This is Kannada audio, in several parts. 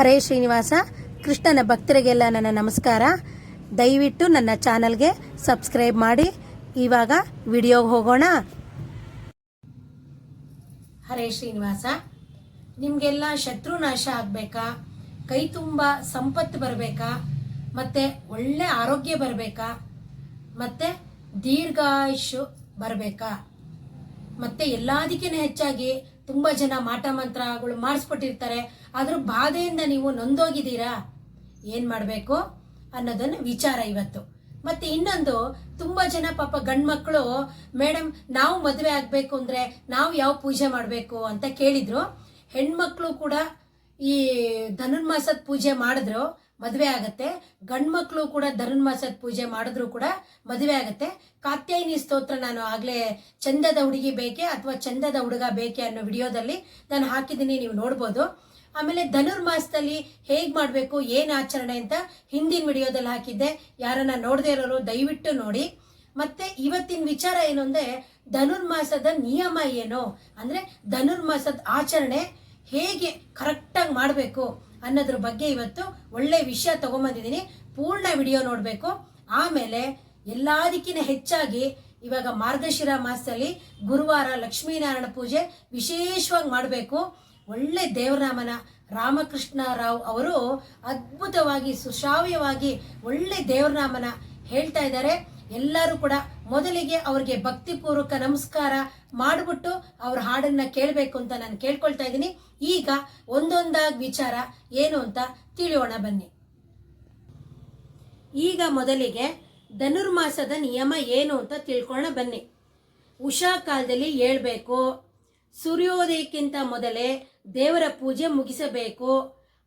ಹರೇ ಶ್ರೀನಿವಾಸ, ಕೃಷ್ಣನ ಭಕ್ತರಿಗೆಲ್ಲ ನನ್ನ ನಮಸ್ಕಾರ. ದಯವಿಟ್ಟು ನನ್ನ ಚಾನಲ್ಗೆ ಸಬ್ಸ್ಕ್ರೈಬ್ ಮಾಡಿ. ಇವಾಗ ವಿಡಿಯೋಗೆ ಹೋಗೋಣ. ಹರೇ ಶ್ರೀನಿವಾಸ, ನಿಮಗೆಲ್ಲ ಶತ್ರುನಾಶ ಆಗಬೇಕಾ? ಕೈ ತುಂಬ ಸಂಪತ್ತು ಬರಬೇಕಾ? ಮತ್ತು ಒಳ್ಳೆ ಆರೋಗ್ಯ ಬರಬೇಕಾ? ಮತ್ತು ದೀರ್ಘಾಯುಷು ಬರಬೇಕಾ? ಮತ್ತೆ ಎಲ್ಲದಕ್ಕಿಂತ ಹೆಚ್ಚಾಗಿ ತುಂಬಾ ಜನ ಮಾಟ ಮಂತ್ರಗಳು ಮಾಡಿಸ್ಬಿಟ್ಟಿರ್ತಾರೆ ಅದ್ರ ಬಾಧೆಯಿಂದ ನೀವು ನೊಂದೋಗಿದ್ದೀರಾ? ಏನು ಮಾಡಬೇಕು ಅನ್ನೋದನ್ನ ವಿಚಾರ ಇವತ್ತು. ಮತ್ತೆ ಇನ್ನೊಂದು, ತುಂಬಾ ಜನ ಪಾಪ ಗಂಡ್ ಮಕ್ಕಳು ಮೇಡಮ್ ನಾವು ಮದುವೆ ಆಗಬೇಕು ಅಂದ್ರೆ ನಾವು ಯಾವ ಪೂಜೆ ಮಾಡಬೇಕು? ಅಂತ ಕೇಳಿದ್ರು. ಹೆಣ್ಮಕ್ಳು ಕೂಡ ಈ ಧನುರ್ಮಾಸದ ಪೂಜೆ ಮಾಡಿದ್ರು. ಮದುವೆ ಆಗತ್ತೆ. ಗಂಡ್ಮಕ್ಳು ಕೂಡ ಧನುರ್ಮಾಸದ ಪೂಜೆ ಮಾಡಿದ್ರು ಕೂಡ ಮದುವೆ ಆಗತ್ತೆ. ಕಾತ್ಯಾಯಿನಿ ಸ್ತೋತ್ರ ನಾನು ಆಗ್ಲೇ ಚಂದದ ಹುಡುಗಿ ಬೇಕೆ ಅಥವಾ ಚಂದದ ಹುಡುಗ ಬೇಕೆ ಅನ್ನೋ ವಿಡಿಯೋದಲ್ಲಿ ನಾನು ಹಾಕಿದ್ದೀನಿ, ನೀವು ನೋಡ್ಬೋದು. ಆಮೇಲೆ ಧನುರ್ಮಾಸದಲ್ಲಿ ಹೇಗೆ ಮಾಡಬೇಕು, ಏನು ಆಚರಣೆ ಅಂತ ಹಿಂದಿನ ವಿಡಿಯೋದಲ್ಲಿ ಹಾಕಿದ್ದೆ. ಯಾರನ್ನ ನೋಡದೇ ಇರೋರು ದಯವಿಟ್ಟು ನೋಡಿ. ಮತ್ತೆ ಇವತ್ತಿನ ವಿಚಾರ ಏನು ಅಂದರೆ ಧನುರ್ಮಾಸದ ನಿಯಮ ಏನು? ಅಂದ್ರೆ ಧನುರ್ಮಾಸದ ಆಚರಣೆ ಹೇಗೆ ಕರೆಕ್ಟಾಗಿ ಮಾಡಬೇಕು? ಅನ್ನೋದ್ರ ಬಗ್ಗೆ ಇವತ್ತು ಒಳ್ಳೆ ವಿಷಯ ತಗೊಂಬಂದಿದ್ದೀನಿ. ಪೂರ್ಣ ವಿಡಿಯೋ ನೋಡಬೇಕು. ಆಮೇಲೆ ಎಲ್ಲದಕ್ಕಿಂತ ಹೆಚ್ಚಾಗಿ ಇವಾಗ ಮಾರ್ಗಶಿರ ಮಾಸದಲ್ಲಿ ಗುರುವಾರ ಲಕ್ಷ್ಮೀನಾರಾಯಣ ಪೂಜೆ ವಿಶೇಷವಾಗಿ ಮಾಡಬೇಕು. ಒಳ್ಳೆ ದೇವರಾಮನ ರಾಮಕೃಷ್ಣ ರಾವ್ ಅವರು ಅದ್ಭುತವಾಗಿ ಸುಶ್ರಾವ್ಯವಾಗಿ ಒಳ್ಳೆ ದೇವರಾಮನ ಹೇಳ್ತಾ ಇದ್ದಾರೆ. ಎಲ್ಲರೂ ಕೂಡ ಮೊದಲಿಗೆ ಅವ್ರಿಗೆ ಭಕ್ತಿಪೂರ್ವಕ ನಮಸ್ಕಾರ ಮಾಡಿಬಿಟ್ಟು ಅವ್ರ ಹಾಡನ್ನ ಕೇಳಬೇಕು ಅಂತ ನಾನು ಕೇಳ್ಕೊಳ್ತಾ ಇದ್ದೀನಿ. ಈಗ ಒಂದೊಂದಾಗಿ ವಿಚಾರ ಏನು ಅಂತ ತಿಳಿಯೋಣ ಬನ್ನಿ. ಈಗ ಮೊದಲಿಗೆ ಧನುರ್ಮಾಸದ ನಿಯಮ ಏನು ಅಂತ ತಿಳ್ಕೊಳ್ಳೋಣ ಬನ್ನಿ. ಉಷಾ ಕಾಲದಲ್ಲಿ ಹೇಳ್ಬೇಕು, ಸೂರ್ಯೋದಯಕ್ಕಿಂತ ಮೊದಲೇ ದೇವರ ಪೂಜೆ ಮುಗಿಸಬೇಕು,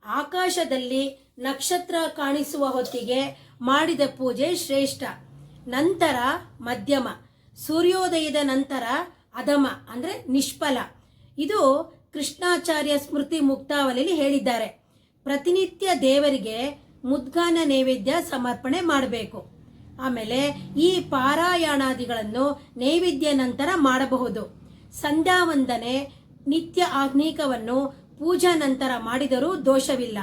ಆಕಾಶದಲ್ಲಿ ನಕ್ಷತ್ರ ಕಾಣಿಸುವ ಹೊತ್ತಿಗೆ ಮಾಡಿದ ಪೂಜೆ ಶ್ರೇಷ್ಠ. ನಂತರ ಮಧ್ಯಮ, ಸೂರ್ಯೋದಯದ ನಂತರ ಅಧಮ ಅಂದ್ರೆ ನಿಷ್ಫಲ. ಇದು ಕೃಷ್ಣಾಚಾರ್ಯ ಸ್ಮೃತಿ ಮುಕ್ತಾವಲಿಯಲ್ಲಿ ಹೇಳಿದ್ದಾರೆ. ಪ್ರತಿನಿತ್ಯ ದೇವರಿಗೆ ಮುದ್ಗಾನ ನೈವೇದ್ಯ ಸಮರ್ಪಣೆ ಮಾಡಬೇಕು. ಆಮೇಲೆ ಈ ಪಾರಾಯಣಾದಿಗಳನ್ನು ನೈವೇದ್ಯ ನಂತರ ಮಾಡಬಹುದು. ಸಂಧ್ಯಾ ವಂದನೆ ನಿತ್ಯ ಆಗ್ನೇಕವನ್ನು ಪೂಜಾ ನಂತರ ಮಾಡಿದರೂ ದೋಷವಿಲ್ಲ.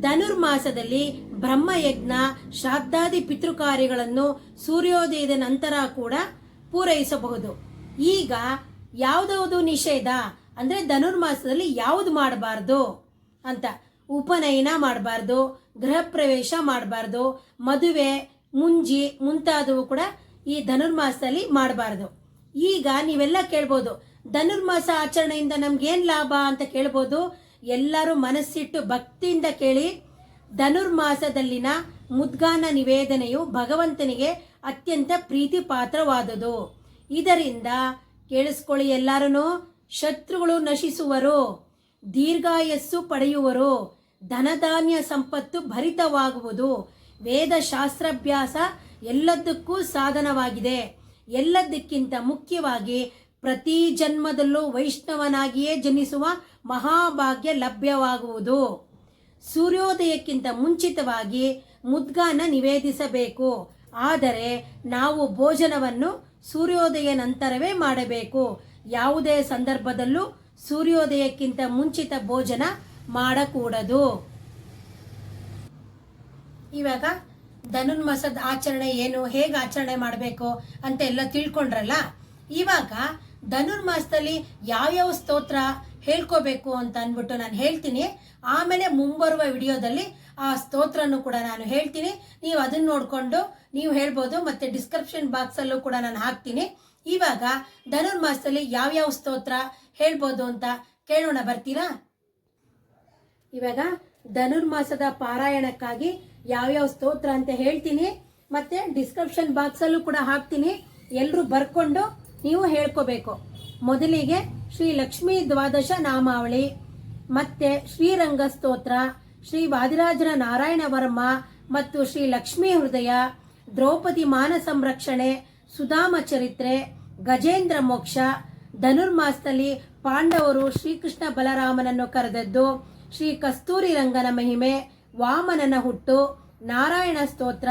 ಧನುರ್ಮಾಸದಲ್ಲಿ ಬ್ರಹ್ಮಯಜ್ಞ, ಶ್ರಾದ್ದಾದಿ ಪಿತೃಕಾರ್ಯಗಳನ್ನು ಸೂರ್ಯೋದಯದ ನಂತರ ಕೂಡ ಪೂರೈಸಬಹುದು. ಈಗ ಯಾವುದು ನಿಷೇಧ? ಅಂದ್ರೆ ಧನುರ್ಮಾಸದಲ್ಲಿ ಯಾವುದು ಮಾಡಬಾರ್ದು ಅಂತ. ಉಪನಯನ ಮಾಡಬಾರ್ದು ಗೃಹ ಪ್ರವೇಶ ಮಾಡಬಾರ್ದು, ಮದುವೆ, ಮುಂಜಿ, ಮುಂತಾದವು ಕೂಡ ಈ ಧನುರ್ಮಾಸದಲ್ಲಿ ಮಾಡಬಾರ್ದು. ಈಗ ನೀವೆಲ್ಲ ಕೇಳ್ಬೋದು, ಧನುರ್ಮಾಸ ಆಚರಣೆಯಿಂದ ನಮ್ಗೇನು ಲಾಭ ಅಂತ ಕೇಳ್ಬೋದು ಎಲ್ಲರೂ ಮನಸ್ಸಿಟ್ಟು ಭಕ್ತಿಯಿಂದ ಕೇಳಿ ಧನುರ್ಮಾಸದಲ್ಲಿನ ಮುದ್ಗಾನ ನಿವೇದನೆಯು ಭಗವಂತನಿಗೆ ಅತ್ಯಂತ ಪ್ರೀತಿ ಪಾತ್ರವಾದುದು ಇದರಿಂದ ಕೇಳಿಸ್ಕೊಳ್ಳಿ ಎಲ್ಲರೂ ಶತ್ರುಗಳು ನಶಿಸುವರು, ದೀರ್ಘಾಯಸ್ಸು ಪಡೆಯುವರು, ಧನಧಾನ್ಯ ಸಂಪತ್ತು ಭರಿತವಾಗುವುದು. ವೇದ ಶಾಸ್ತ್ರಾಭ್ಯಾಸ ಎಲ್ಲದಕ್ಕೂ ಸಾಧನವಾಗಿದೆ. ಎಲ್ಲದಕ್ಕಿಂತ ಮುಖ್ಯವಾಗಿ ಪ್ರತಿ ಜನ್ಮದಲ್ಲೂ ವೈಷ್ಣವನಾಗಿಯೇ ಜನಿಸುವ ಮಹಾಭಾಗ್ಯ ಲಭ್ಯವಾಗುವುದು. ಸೂರ್ಯೋದಯಕ್ಕಿಂತ ಮುಂಚಿತವಾಗಿ ಮುದ್ಗಾನ ನಿವೇದಿಸಬೇಕು. ಆದರೆ ನಾವು ಭೋಜನವನ್ನು ಸೂರ್ಯೋದಯ ನಂತರವೇ ಮಾಡಬೇಕು. ಯಾವುದೇ ಸಂದರ್ಭದಲ್ಲೂ ಸೂರ್ಯೋದಯಕ್ಕಿಂತ ಮುಂಚಿತ ಭೋಜನ ಮಾಡಕೂಡದು. ಇವಾಗ ಧನುರ್ಮಾಸದ ಆಚರಣೆ ಏನು, ಹೇಗೆ ಆಚರಣೆ ಮಾಡಬೇಕು ಅಂತ ಎಲ್ಲ ತಿಳ್ಕೊಂಡ್ರಲ್ಲ? ಇವಾಗ ಧನುರ್ಮಾಸದಲ್ಲಿ ಯಾವ್ಯಾವ ಸ್ತೋತ್ರ ಹೇಳ್ಕೋಬೇಕು ಅಂತ ಅಂದ್ಬಿಟ್ಟು ನಾನು ಹೇಳ್ತೀನಿ. ಆಮೇಲೆ ಮುಂಬರುವ ವಿಡಿಯೋದಲ್ಲಿ ಆ ಸ್ತೋತ್ರನು ಕೂಡ ನಾನು ಹೇಳ್ತೀನಿ. ನೀವು ಅದನ್ನ ನೋಡಿಕೊಂಡು ನೀವು ಹೇಳ್ಬೋದು, ಮತ್ತೆ ಡಿಸ್ಕ್ರಿಪ್ಷನ್ ಬಾಕ್ಸಲ್ಲೂ ಕೂಡ ನಾನು ಹಾಕ್ತೀನಿ. ಇವಾಗ ಧನುರ್ಮಾಸದಲ್ಲಿ ಯಾವ್ಯಾವ ಸ್ತೋತ್ರ ಹೇಳ್ಬೋದು ಅಂತ ಕೇಳೋಣ, ಬರ್ತೀರಾ? ಇವಾಗ ಧನುರ್ಮಾಸದ ಪಾರಾಯಣಕ್ಕಾಗಿ ಯಾವ್ಯಾವ ಸ್ತೋತ್ರ ಅಂತ ಹೇಳ್ತೀನಿ. ಮತ್ತೆ ಡಿಸ್ಕ್ರಿಪ್ಷನ್ ಬಾಕ್ಸಲ್ಲೂ ಕೂಡ ಹಾಕ್ತೀನಿ. ಎಲ್ಲರೂ ಬರ್ಕೊಂಡು ನೀವು ಹೇಳ್ಕೋಬೇಕು. ಮೊದಲಿಗೆ ಶ್ರೀ ಲಕ್ಷ್ಮೀ ದ್ವಾದಶ ನಾಮಾವಳಿ, ಮತ್ತೆ ಶ್ರೀರಂಗ ಸ್ತೋತ್ರ ಶ್ರೀ ವಾದಿರಾಜನ ನಾರಾಯಣ ವರ್ಮ, ಮತ್ತು ಶ್ರೀ ಲಕ್ಷ್ಮೀ ಹೃದಯ, ದ್ರೌಪದಿ ಮಾನ ಸಂರಕ್ಷಣೆ, ಸುಧಾಮ ಚರಿತ್ರೆ, ಗಜೇಂದ್ರ ಮೋಕ್ಷ ಧನುರ್ಮಾಸದಲ್ಲಿ ಪಾಂಡವರು ಶ್ರೀಕೃಷ್ಣ ಬಲರಾಮನನ್ನು ಕರೆದದ್ದು, ಶ್ರೀ ಕಸ್ತೂರಿ ರಂಗನ ಮಹಿಮೆ, ವಾಮನನ ಹುಟ್ಟು, ನಾರಾಯಣ ಸ್ತೋತ್ರ,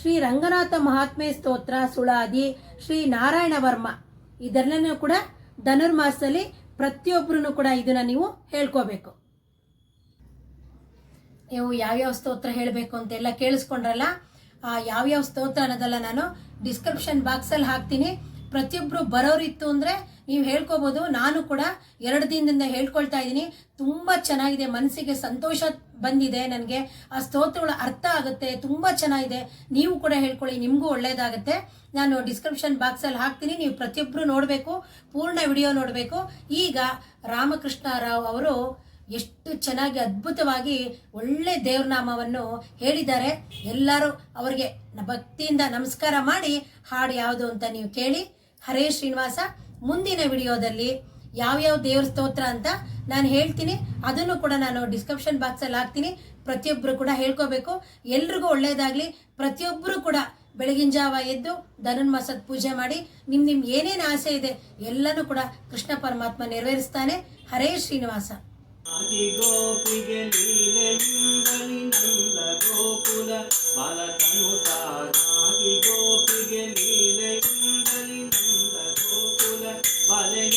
ಶ್ರೀ ರಂಗನಾಥ ಮಹಾತ್ಮೆ ಸ್ತೋತ್ರ ಸುಳಾದಿ, ಶ್ರೀ ನಾರಾಯಣ ವರ್ಮ. ಇದೆಲ್ಲನೂ ಕೂಡ ಧನುರ್ಮಾಸದಲ್ಲಿ ಪ್ರತಿಯೊಬ್ಬರೂ ಕೂಡ ಇದನ್ನ ನೀವು ಹೇಳ್ಕೋಬೇಕು. ನೀವು ಯಾವ್ಯಾವ ಸ್ತೋತ್ರ ಹೇಳಬೇಕು ಅಂತೆಲ್ಲ ಕೇಳಿಸ್ಕೊಂಡ್ರಲ್ಲ, ಆ ಯಾವ್ಯಾವ ಸ್ತೋತ್ರ ಅನ್ನೋದೆಲ್ಲ ನಾನು ಡಿಸ್ಕ್ರಿಪ್ಷನ್ ಬಾಕ್ಸಲ್ಲಿ ಹಾಕ್ತೀನಿ. ಪ್ರತಿಯೊಬ್ಬರು ಬರೋರಿತ್ತು ಅಂದರೆ ನೀವು ಹೇಳ್ಕೋಬೋದು. ನಾನು ಕೂಡ ಎರಡು ದಿನದಿಂದ ಹೇಳ್ಕೊಳ್ತಾ ಇದ್ದೀನಿ. ತುಂಬ ಚೆನ್ನಾಗಿದೆ. ಮನಸ್ಸಿಗೆ ಸಂತೋಷ ಬಂದಿದೆ, ನನಗೆ ಆ ಸ್ತೋತ್ರಗಳ ಅರ್ಥ ಆಗುತ್ತೆ, ತುಂಬ ಚೆನ್ನಾಗಿದೆ. ನೀವು ಕೂಡ ಹೇಳ್ಕೊಳ್ಳಿ, ನಿಮಗೂ ಒಳ್ಳೆಯದಾಗುತ್ತೆ ನಾನು ಡಿಸ್ಕ್ರಿಪ್ಷನ್ ಬಾಕ್ಸಲ್ಲಿ ಹಾಕ್ತೀನಿ, ನೀವು ಪ್ರತಿಯೊಬ್ಬರು ನೋಡಬೇಕು, ಪೂರ್ಣ ವಿಡಿಯೋ ನೋಡಬೇಕು. ಈಗ ರಾಮಕೃಷ್ಣ ರಾವ್ ಅವರು ಎಷ್ಟು ಚೆನ್ನಾಗಿ ಅದ್ಭುತವಾಗಿ ಒಳ್ಳೆ ದೇವ್ರನಾಮವನ್ನು ಹೇಳಿದ್ದಾರೆ. ಎಲ್ಲರೂ ಅವರಿಗೆ ಭಕ್ತಿಯಿಂದ ನಮಸ್ಕಾರ ಮಾಡಿ ಹಾಡು ಯಾವುದು ಅಂತ ನೀವು ಕೇಳಿ. ಹರೇ ಶ್ರೀನಿವಾಸ, ಮುಂದಿನ ವಿಡಿಯೋದಲ್ಲಿ ಯಾವ್ಯಾವ ದೇವ್ರ ಸ್ತೋತ್ರ ಅಂತ ನಾನು ಹೇಳ್ತೀನಿ. ಅದನ್ನು ಕೂಡ ನಾನು ಡಿಸ್ಕ್ರಿಪ್ಷನ್ ಬಾಕ್ಸಲ್ಲಿ ಹಾಕ್ತೀನಿ. ಪ್ರತಿಯೊಬ್ಬರು ಕೂಡ ಹೇಳ್ಕೋಬೇಕು. ಎಲ್ರಿಗೂ ಒಳ್ಳೆಯದಾಗಲಿ ಪ್ರತಿಯೊಬ್ಬರು ಕೂಡ ಬೆಳಗಿನ ಜಾವ ಎದ್ದು ಧನುನ್ಮಾಸದ ಪೂಜೆ ಮಾಡಿ ನಿಮ್ಮ ನಿಮ್ಮ ಏನೇನು ಆಸೆ ಇದೆ ಎಲ್ಲನೂ ಕೂಡ ಕೃಷ್ಣ ಪರಮಾತ್ಮ ನೆರವೇರಿಸ್ತಾನೆ. ಹರೇ ಶ್ರೀನಿವಾಸ. ಬಾಲಕನು